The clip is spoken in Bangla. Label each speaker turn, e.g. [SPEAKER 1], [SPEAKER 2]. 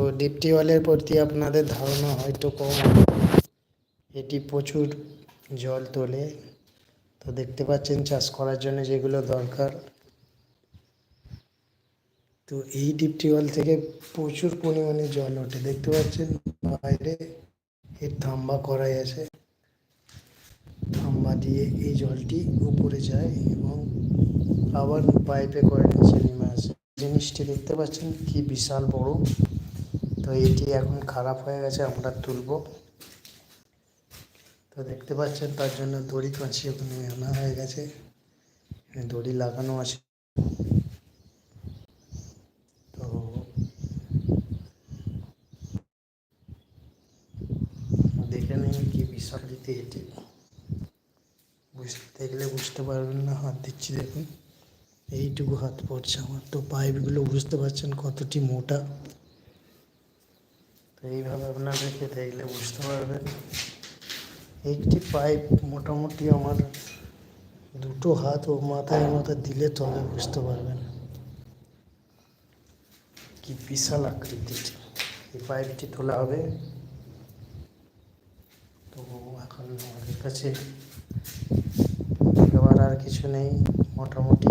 [SPEAKER 1] তো ডিপ টিউবওয়েলের প্রতি আপনাদের ধারণা হয়তো কম। এটি প্রচুর জল তোলে। তো দেখতে পাচ্ছেন, চাষ করার জন্য যেগুলো দরকার। তো এই ডিপ টিউবওয়েল থেকে প্রচুর পরিমাণে জল ওঠে। দেখতে পাচ্ছেন, বাইরে এর থাম্বা করাই আছে। থাম্বা দিয়ে এই জলটি উপরে যায় এবং আবার পাইপে করে নিচে নেমে আসে। জিনিসটি দেখতে পাচ্ছেন কি বিশাল বড়। তো এটি এখন খারাপ হয়ে গেছে, আমরা তুলবো। তো দেখতে পাচ্ছেন, তার জন্য দড়ি কাঁচি ওখানে আনা হয়ে গেছে। দড়ি লাগানো আছে। তো দেখে এটি। বুঝতে দেখলে বুঝতে পারবেন না, হাত দিচ্ছি দেখুন। এইটুকু হাত পড়ছে আমার। তো পাইপগুলো বুঝতে পারছেন কতটি মোটা। তো এইভাবে আপনাদেরকে দেখলে বুঝতে পারবেন। একটি পাইপ মোটামুটি আমার দুটো হাত ও মাথায় মতো দিলে তবে বুঝতে পারবেন। কি বিশাল আকৃতির এই পাইপটি তোলা হবে। তো এখন আমাদের কাছে আর কিছু নেই, মোটামুটি।